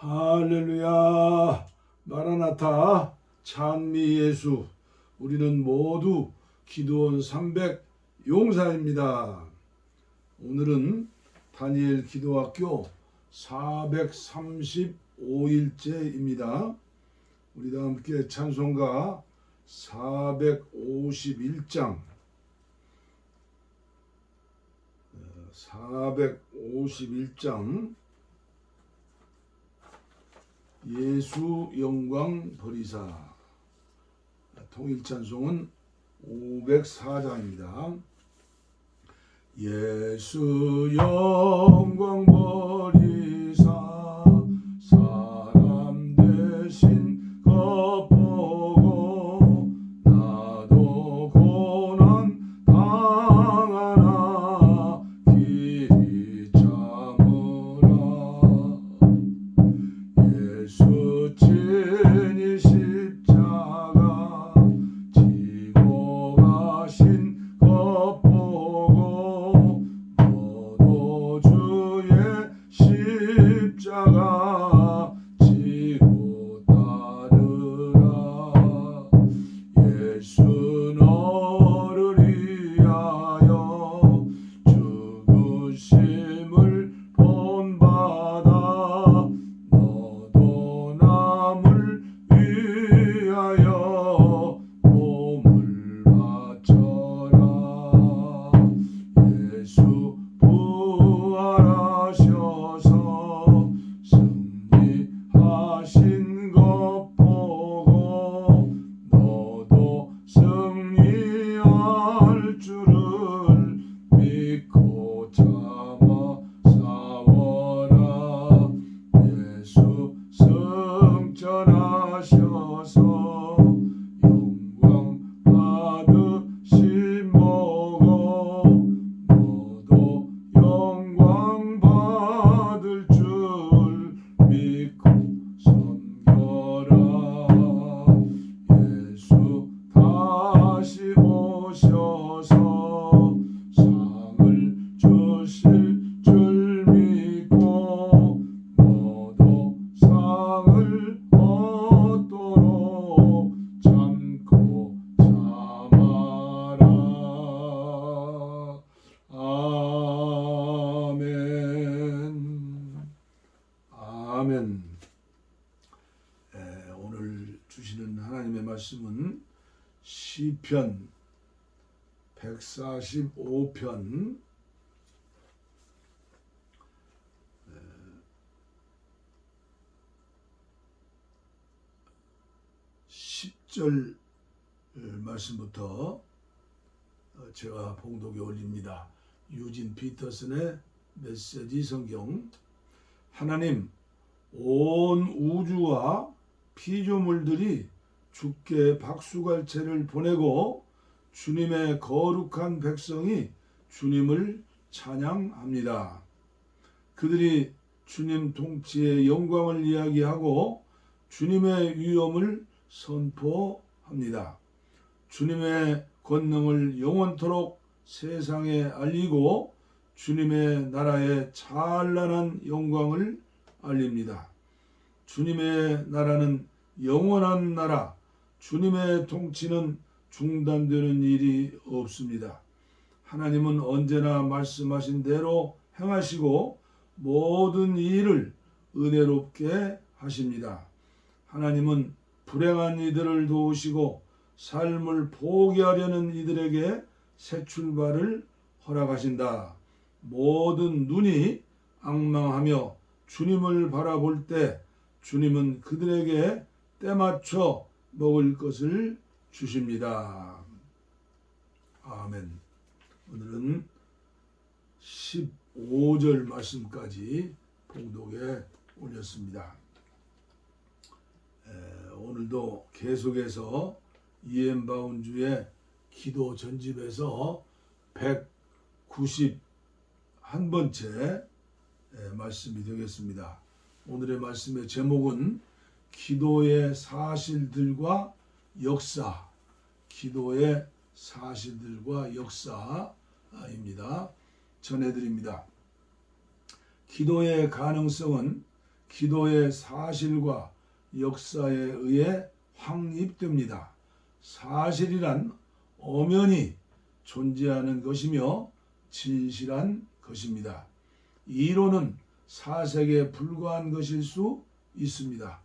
할렐루야 마라나타 찬미 예수 우리는 모두 기도원 300 용사입니다. 오늘은 다니엘 기도학교 435일째입니다. 우리 다 함께 찬송가 451장 451장 예수 영광 버리사 통일 찬송은 504장입니다. 예수 영광 버리 145편. 10절 말씀부터 어, 제가 봉독에 올립니다. 유진 피터슨의 메시지 성경. 하나님 온 우주와 피조물들이 주께 박수갈채를 보내고 주님의 거룩한 백성이 주님을 찬양합니다. 그들이 주님 통치의 영광을 이야기하고 주님의 위엄을 선포합니다. 주님의 권능을 영원토록 세상에 알리고 주님의 나라의 찬란한 영광을 알립니다. 주님의 나라는 영원한 나라, 주님의 통치는 중단되는 일이 없습니다. 하나님은 언제나 말씀하신 대로 행하시고 모든 일을 은혜롭게 하십니다. 하나님은 불행한 이들을 도우시고 삶을 포기하려는 이들에게 새 출발을 허락하신다. 모든 눈이 악망하며 주님을 바라볼 때 주님은 그들에게 때맞춰 먹을 것을 주십니다. 아멘. 오늘은 15절 말씀까지 봉독에 올렸습니다. 에, 오늘도 계속해서 이엠바운주의 기도 전집에서 191번째 말씀이 되겠습니다. 오늘의 말씀의 제목은 기도의 사실들과 역사, 기도의 사실들과 역사입니다. 전해드립니다. 기도의 가능성은 기도의 사실과 역사에 의해 확립됩니다. 사실이란 엄연히 존재하는 것이며 진실한 것입니다. 이론은 사색에 불과한 것일 수 있습니다.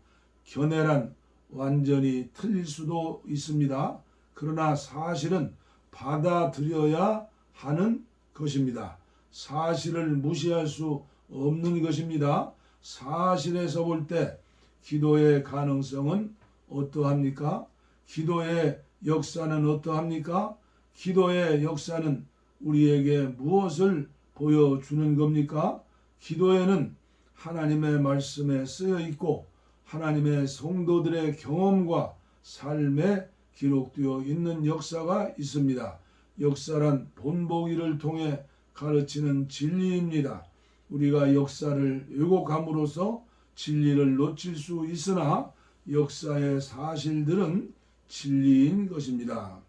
견해란 완전히 틀릴 수도 있습니다. 그러나 사실은 받아들여야 하는 것입니다. 사실을 무시할 수 없는 것입니다. 사실에서 볼 때 기도의 가능성은 어떠합니까? 기도의 역사는 어떠합니까? 기도의 역사는 우리에게 무엇을 보여주는 겁니까? 기도에는 하나님의 말씀에 쓰여 있고 하나님의 성도들의 경험과 삶에 기록되어 있는 역사가 있습니다. 역사란 본보기를 통해 가르치는 진리입니다. 우리가 역사를 왜곡함으로써 진리를 놓칠 수 있으나 역사의 사실들은 진리인 것입니다.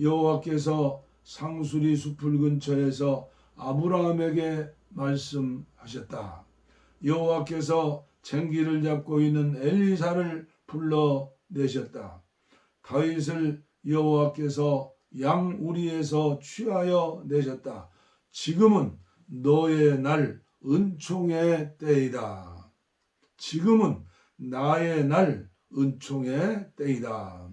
여호와께서 상수리 숲을 근처에서 아브라함에게 말씀하셨다. 여호와께서 쟁기를 잡고 있는 엘리사를 불러내셨다. 다윗을 여호와께서 양 우리에서 취하여 내셨다. 지금은 너의 날 은총의 때이다. 지금은 나의 날 은총의 때이다.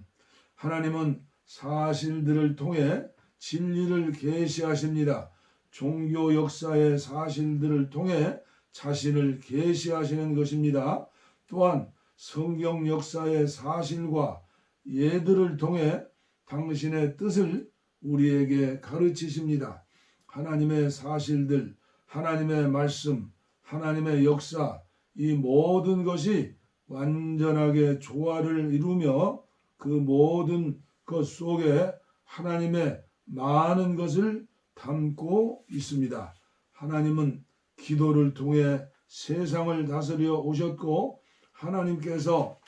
하나님은 사실들을 통해 진리를 계시하십니다. 종교 역사의 사실들을 통해 자신을 계시하시는 것입니다. 또한 성경 역사의 사실과 예들을 통해 당신의 뜻을 우리에게 가르치십니다. 하나님의 사실들, 하나님의 말씀, 하나님의 역사, 이 모든 것이 완전하게 조화를 이루며 그 모든 것 속에 하나님의 많은 것을 담고 있습니다. 하나님은 기도를 통해 세상을 다스려 오셨고 하나님께서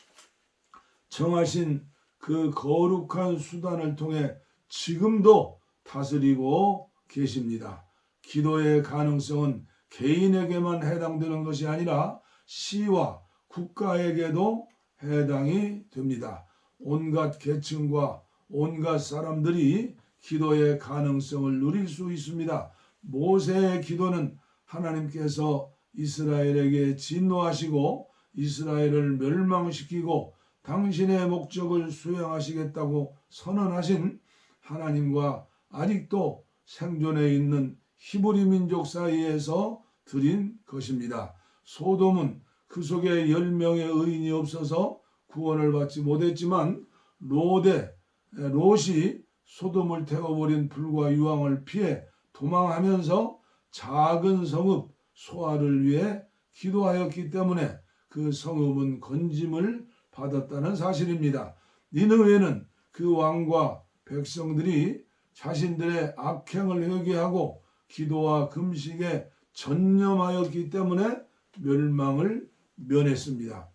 정하신 그 거룩한 수단을 통해 지금도 다스리고 계십니다. 기도의 가능성은 개인에게만 해당되는 것이 아니라 시와 국가에게도 해당이 됩니다. 온갖 계층과 온갖 사람들이 기도의 가능성을 누릴 수 있습니다. 모세의 기도는 하나님께서 이스라엘에게 진노하시고 이스라엘을 멸망시키고 당신의 목적을 수행하시겠다고 선언하신 하나님과 아직도 생존해 있는 히브리 민족 사이에서 드린 것입니다. 소돔은 그 속에 열 명의 의인이 없어서 구원을 받지 못했지만 로데 롯이 소돔을 태워버린 불과 유황을 피해 도망하면서 작은 성읍 소아를 위해 기도하였기 때문에 그 성읍은 건짐을 받았다는 사실입니다. 니느웨는 그 왕과 백성들이 자신들의 악행을 회개하고 기도와 금식에 전념하였기 때문에 멸망을 면했습니다.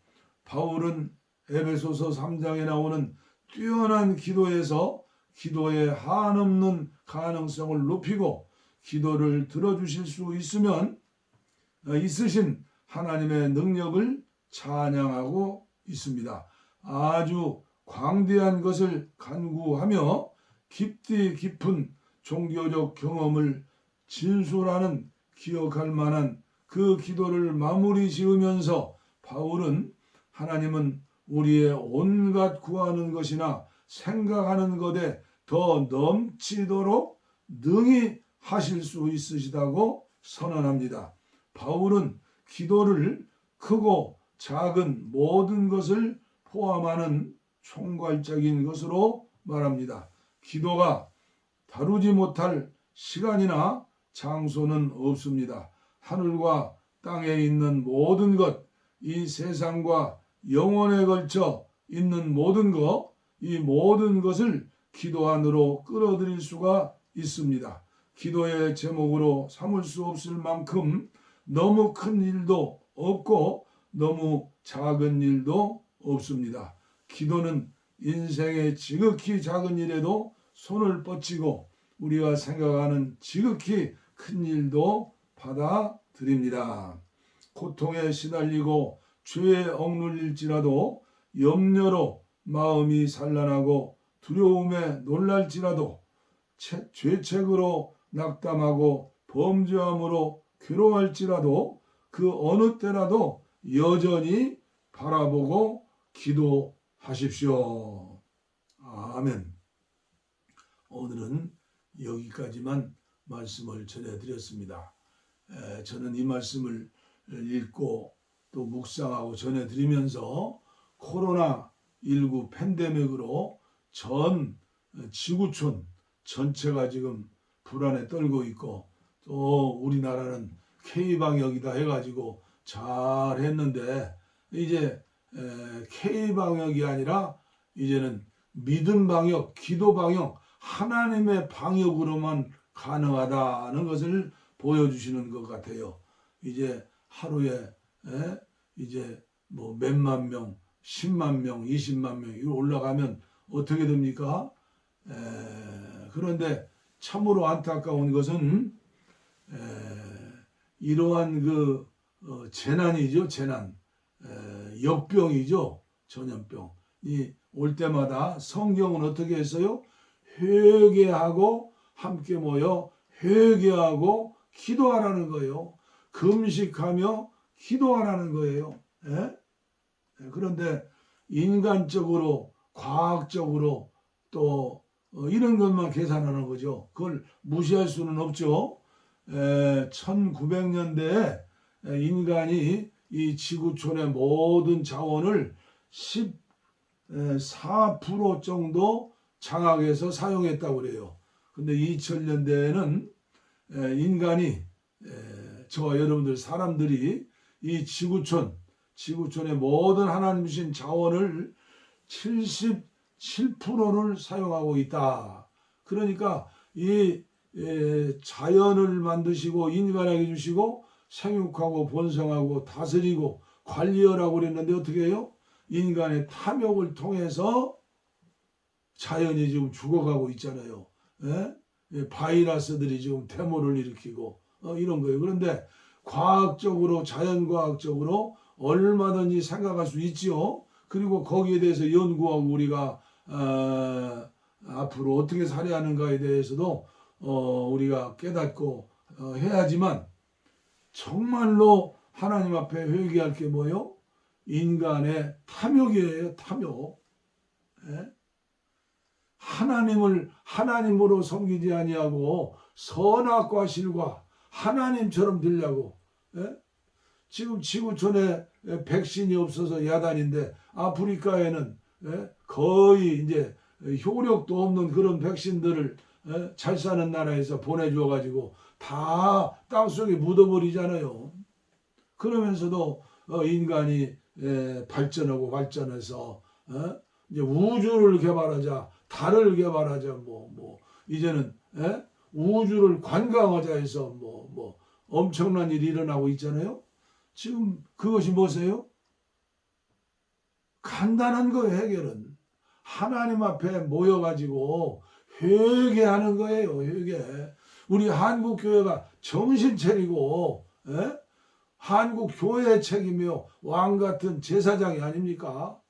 바울은 에베소서 3장에 나오는 뛰어난 기도에서 기도의 한없는 가능성을 높이고 기도를 들어주실 수 있으면 있으신 하나님의 능력을 찬양하고 있습니다. 아주 광대한 것을 간구하며 깊디 깊은 종교적 경험을 진술하는 기억할 만한 그 기도를 마무리 지으면서 바울은 하나님은 우리의 온갖 구하는 것이나 생각하는 것에 더 넘치도록 능히 하실 수 있으시다고 선언합니다. 바울은 기도를 크고 작은 모든 것을 포함하는 총괄적인 것으로 말합니다. 기도가 다루지 못할 시간이나 장소는 없습니다. 하늘과 땅에 있는 모든 것, 이 세상과 영원에 걸쳐 있는 모든 것, 이 모든 것을 기도 안으로 끌어들일 수가 있습니다. 기도의 제목으로 삼을 수 없을 만큼 너무 큰 일도 없고 너무 작은 일도 없습니다. 기도는 인생의 지극히 작은 일에도 손을 뻗치고 우리가 생각하는 지극히 큰 일도 받아들입니다. 고통에 시달리고 죄에 억눌릴지라도 염려로 마음이 산란하고 두려움에 놀랄지라도 채- 죄책으로 낙담하고 범죄함으로 괴로워할지라도 그 어느 때라도 여전히 바라보고 기도하십시오. 아멘. 오늘은 여기까지만 말씀을 전해드렸습니다. 에, 저는 이 말씀을 읽고 또 묵상하고 전해드리면서 코로나19 팬데믹으로 전 지구촌 전체가 지금 불안에 떨고 있고 또 우리나라는 K방역이다 해가지고 잘 했는데 이제 K방역이 아니라 이제는 믿음 방역, 기도 방역, 하나님의 방역으로만 가능하다는 것을 보여주시는 것 같아요. 이제 하루에 에? 이제 뭐 몇만 명, 10만 명, 20만 명 올라가면 어떻게 됩니까? 에, 그런데 참으로 안타까운 것은 에, 이러한 그 어, 재난이죠, 재난, 에, 역병이죠, 전염병. 이 올 때마다 성경은 어떻게 했어요? 회개하고 함께 모여 회개하고 기도하라는 거예요. 금식하며 기도하라는 거예요. 예? 예, 그런데 인간적으로 과학적으로 또 어, 이런 것만 계산하는 거죠. 그걸 무시할 수는 없죠. 1900년대에 인간이 이 지구촌의 모든 자원을 14% 정도 장악해서 사용했다고 그래요. 근데 2000년대에는 인간이 에, 저와 여러분들 사람들이 이 지구촌 지구촌의 모든 하나님 주신 자원을 77%를 사용하고 있다. 그러니까 이 에, 자연을 만드시고 인간에게 주시고 생육하고 번성하고 다스리고 관리하라고 그랬는데 어떻게 해요? 인간의 탐욕을 통해서 자연이 지금 죽어가고 있잖아요. 예? 예, 바이러스들이 지금 데모를 일으키고 어, 이런 거예요. 그런데 과학적으로 자연과학적으로 얼마든지 생각할 수 있지요. 그리고 거기에 대해서 연구하고 우리가 어, 앞으로 어떻게 살아야 하는가에 대해서도 어, 우리가 깨닫고 어, 해야지만 정말로 하나님 앞에 회개할 게 뭐요? 인간의 탐욕이에요. 탐욕. 예? 하나님을 하나님으로 섬기지 아니하고 선악과 실과 하나님처럼 되려고 예? 지금 지구촌에 백신이 없어서 야단인데 아프리카에는 예? 거의 이제 효력도 없는 그런 백신들을 예? 잘 사는 나라에서 보내줘 가지고 다 땅속에 묻어버리잖아요. 그러면서도 어, 인간이 예, 발전하고 발전해서 어? 이제 우주를 개발하자, 달을 개발하자, 뭐, 뭐, 이제는, 예? 우주를 관광하자 해서 뭐, 뭐, 엄청난 일이 일어나고 있잖아요. 지금 그것이 뭐세요? 간단한 거예요, 해결은. 하나님 앞에 모여가지고 회개하는 거예요, 회개. 우리 한국 교회가 정신 차리고, 예? 한국 교회의 책임이요, 왕 같은 제사장이 아닙니까?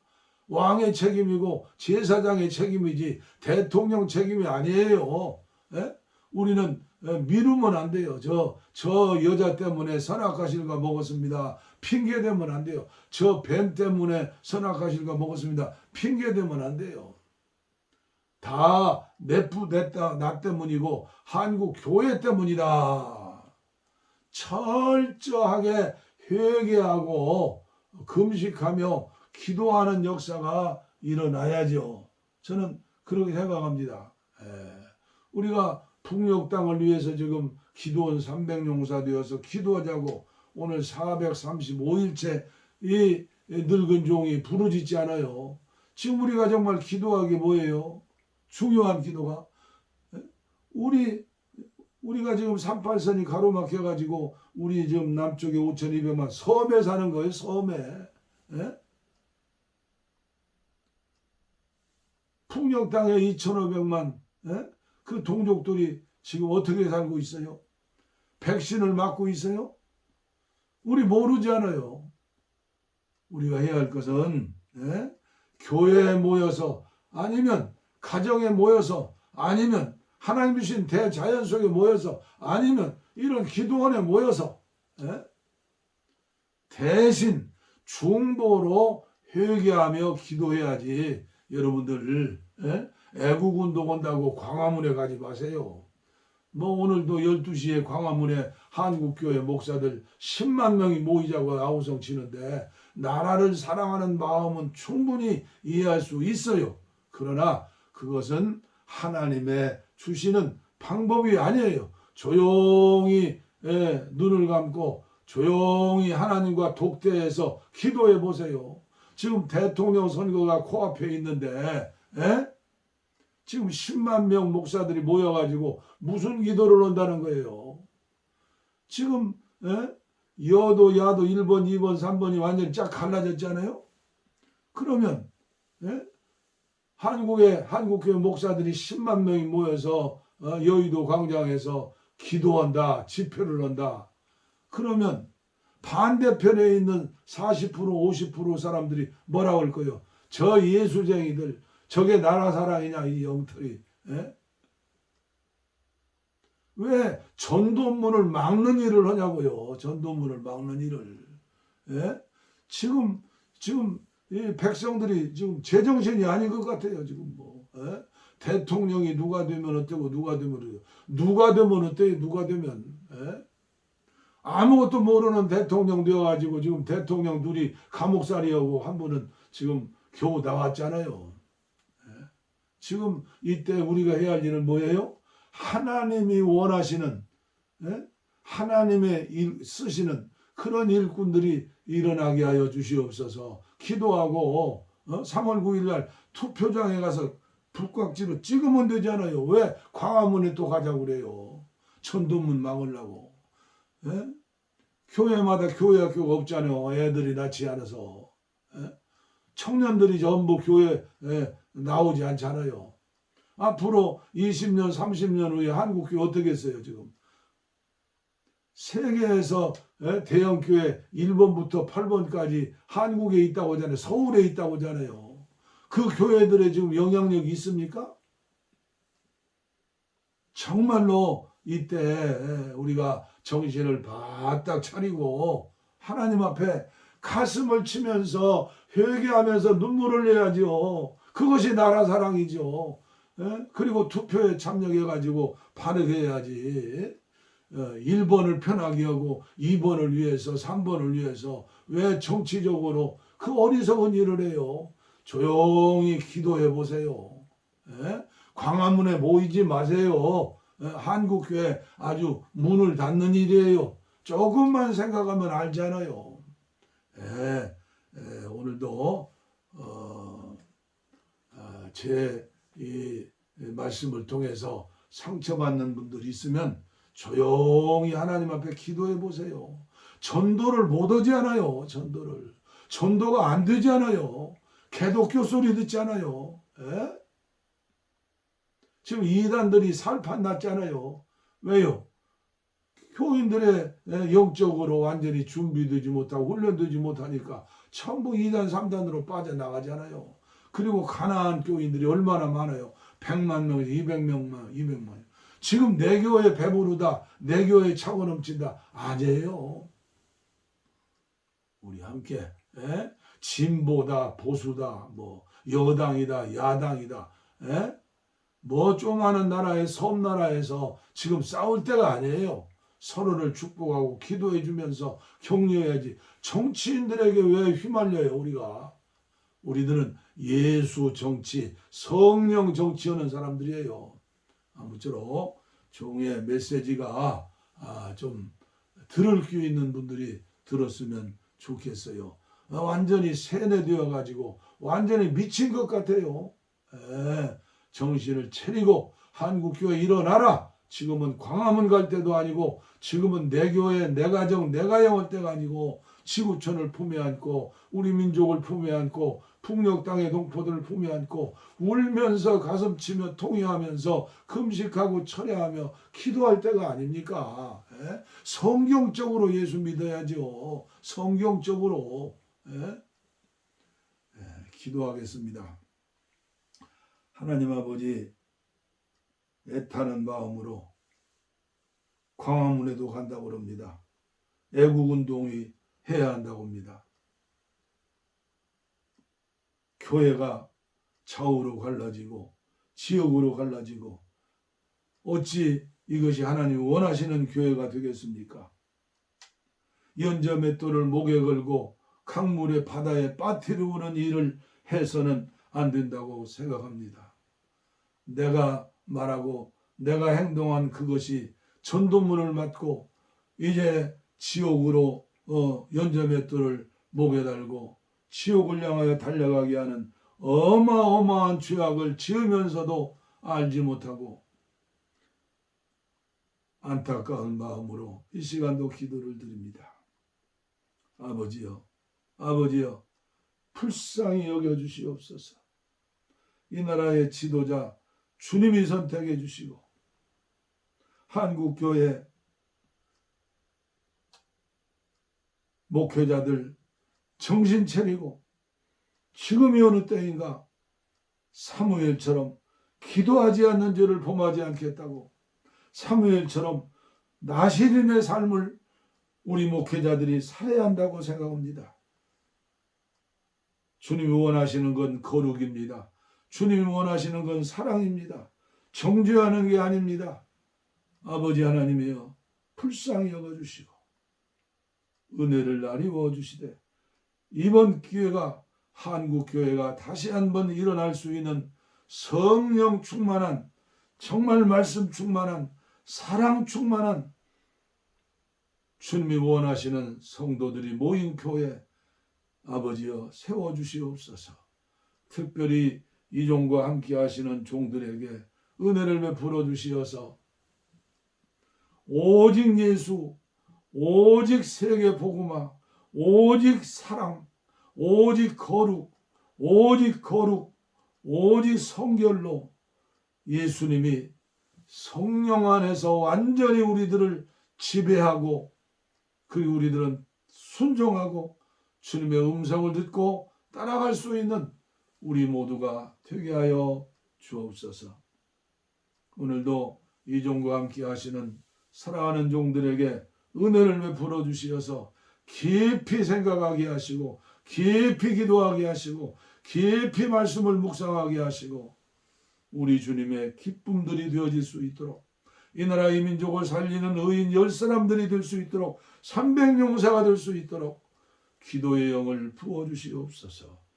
왕의 책임이고 제사장의 책임이지 대통령 책임이 아니에요. 예? 우리는 미루면 안 돼요. 저, 저 여자 때문에 선악과실과 먹었습니다. 핑계 대면 안 돼요. 저 뱀 때문에 선악과실과 먹었습니다. 핑계 대면 안 돼요. 다 내부 냈다 나 때문이고 한국 교회 때문이다. 철저하게 회개하고 금식하며 기도하는 역사가 일어나야죠. 저는 그렇게 생각합니다. 예. 우리가 북녘 땅을 위해서 지금 기도원 300용사 되어서 기도하자고 오늘 435일째 이 늙은 종이 부르짖지 않아요. 지금 우리가 정말 기도하기 뭐예요? 중요한 기도가 예? 우리 우리가 지금 38선이 가로막혀 가지고 우리 지금 남쪽에 5,200만 섬에 사는 거예요. 섬에. 예? 풍력 땅에 2,500만 예? 그 동족들이 지금 어떻게 살고 있어요? 백신을 맞고 있어요? 우리 모르지 않아요. 우리가 해야 할 것은 예? 교회에 모여서 아니면 가정에 모여서 아니면 하나님 주신 대자연 속에 모여서 아니면 이런 기도원에 모여서 예? 대신 중보로 회개하며 기도해야지 여러분들 예? 애국 운동 온다고 광화문에 가지 마세요. 뭐 오늘도 12시에 광화문에 한국교회 목사들 10만 명이 모이자고 아우성 치는데 나라를 사랑하는 마음은 충분히 이해할 수 있어요. 그러나 그것은 하나님의 주시는 방법이 아니에요. 조용히 예, 눈을 감고 조용히 하나님과 독대해서 기도해 보세요. 지금 대통령 선거가 코앞에 있는데 예? 지금 10만 명 목사들이 모여가지고 무슨 기도를 한다는 거예요. 지금 예? 여도 야도 1번, 2번, 3번이 완전히 쫙 갈라졌잖아요. 그러면 예? 한국의 한국교회 목사들이 10만 명이 모여서 어, 여의도 광장에서 기도한다, 집회를 한다. 그러면 반대편에 있는 40% 50% 사람들이 뭐라고 할 거예요? 저 예수쟁이들 저게 나라 사랑이냐 이 영털이 예? 왜 전도문을 막는 일을 하냐고요 전도문을 막는 일을 예? 지금 지금 이 백성들이 지금 제정신이 아닌 것 같아요 지금 뭐 예? 대통령이 누가 되면 어때고 누가 되면 어때고 누가 되면 어때 누가 되면 예? 아무것도 모르는 대통령 되어가지고 지금 대통령 둘이 감옥살이하고 한 분은 지금 겨우 나왔잖아요. 예? 지금 이때 우리가 해야 할 일은 뭐예요? 하나님이 원하시는 예? 하나님의 일, 쓰시는 그런 일꾼들이 일어나게 하여 주시옵소서. 기도하고 어? 3월 9일 날 투표장에 가서 불꽉지로 찍으면 되잖아요. 왜 광화문에 또 가자고 그래요. 천도문 막으려고. 예? 교회마다 교회 학교가 없잖아요. 애들이 낳지 않아서. 예? 청년들이 전부 교회에 나오지 않잖아요. 앞으로 20년, 30년 후에 한국교회 어떻게 했어요, 지금? 세계에서 예? 대형교회 1번부터 8번까지 한국에 있다고 하잖아요. 서울에 있다고 하잖아요. 그 교회들의 지금 영향력이 있습니까? 정말로 이때 예, 우리가 정신을 바짝 차리고 하나님 앞에 가슴을 치면서 회개하면서 눈물을 내야지요. 그것이 나라 사랑이죠. 예? 그리고 투표에 참여해 가지고 발의해야지. 1번을 편하게 하고 2번을 위해서 3번을 위해서 왜 정치적으로 그 어리석은 일을 해요. 조용히 기도해 보세요. 예? 광화문에 모이지 마세요. 예? 한국교회 아주 문을 닫는 일이에요. 조금만 생각하면 알잖아요. 예, 예, 오늘도 어, 아, 제이 말씀을 통해서 상처받는 분들이 있으면 조용히 하나님 앞에 기도해 보세요. 전도를 못 하지 않아요. 전도를 전도가 안 되지 않아요. 개독교 소리 듣잖아요. 예? 지금 이단들이 살판 났잖아요. 왜요? 교인들의 예, 영적으로 완전히 준비되지 못하고 훈련되지 못하니까 전부 2단, 3단으로 빠져나가잖아요. 그리고 가난한 교인들이 얼마나 많아요. 100만 명, 200명만, 200만. 지금 내 교회 배부르다, 내 교회 차고 넘친다. 아니에요. 우리 함께 예? 진보다, 보수다, 뭐 여당이다, 야당이다. 예? 뭐 좀하는 나라의 섬나라에서 지금 싸울 때가 아니에요. 서로를 축복하고 기도해 주면서 격려해야지. 정치인들에게 왜 휘말려요, 우리가? 우리들은 예수 정치, 성령 정치하는 사람들이에요. 아무쪼록 종의 메시지가 아, 좀 들을 귀 있는 분들이 들었으면 좋겠어요. 아, 완전히 세뇌되어 가지고 완전히 미친 것 같아요. 에, 정신을 차리고 한국 교회 일어나라. 지금은 광화문 갈 때도 아니고 지금은 내 교회 내 가정 내가 영할 때가 아니고 지구촌을 품에 안고 우리 민족을 품에 안고 북녘 땅의 동포들을 품에 안고 울면서 가슴 치며 통회하면서 금식하고 철회하며 기도할 때가 아닙니까? 예? 성경적으로 예수 믿어야죠. 성경적으로 예? 예, 기도하겠습니다. 하나님 아버지 애타는 마음으로 광화문에도 간다고 그럽니다. 애국운동이 해야 한다고 합니다. 교회가 좌우로 갈라지고 지역으로 갈라지고 어찌 이것이 하나님 원하시는 교회가 되겠습니까? 연저 맷돌을 목에 걸고 강물의 바다에 빠뜨리우는 일을 해서는 안 된다고 생각합니다. 내가 말하고 내가 행동한 그것이 전도문을 맞고 이제 지옥으로 어, 연저 맷돌을 목에 달고 지옥을 향하여 달려가게 하는 어마어마한 죄악을 지으면서도 알지 못하고 안타까운 마음으로 이 시간도 기도를 드립니다. 아버지여, 아버지여, 불쌍히 여겨주시옵소서. 이 나라의 지도자 주님이 선택해 주시고 한국교회 목회자들 정신 차리고 지금이 어느 때인가 사무엘처럼 기도하지 않는 죄를 범하지 않겠다고 사무엘처럼 나시린의 삶을 우리 목회자들이 살아야 한다고 생각합니다. 주님이 원하시는 건 거룩입니다. 주님이 원하시는 건 사랑입니다. 정죄하는 게 아닙니다. 아버지 하나님이여 불쌍히 여겨주시고 은혜를 나리워 주시되 이번 기회가 한국 교회가 다시 한번 일어날 수 있는 성령 충만한 정말 말씀 충만한 사랑 충만한 주님이 원하시는 성도들이 모인 교회 아버지여 세워 주시옵소서. 특별히 이 종과 함께 하시는 종들에게 은혜를 베풀어 주시어서 오직 예수 오직 세계 복음화 오직 사랑 오직 거룩 오직 거룩 오직 성결로 예수님이 성령 안에서 완전히 우리들을 지배하고 그리고 우리들은 순종하고 주님의 음성을 듣고 따라갈 수 있는 우리 모두가 되게 하여 주옵소서. 오늘도 이 종과 함께 하시는 사랑하는 종들에게 은혜를 베풀어 주시어서 깊이 생각하게 하시고 깊이 기도하게 하시고 깊이 말씀을 묵상하게 하시고 우리 주님의 기쁨들이 되어질 수 있도록 이 나라 이 민족을 살리는 의인 열 사람들이 될 수 있도록 300용사가 될 수 있도록 기도의 영을 부어 주시옵소서.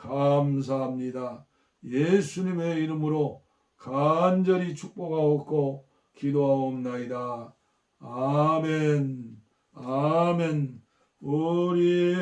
감사합니다. 예수님의 이름으로 간절히 축복하옵고 기도하옵나이다. 아멘. 아멘. 우리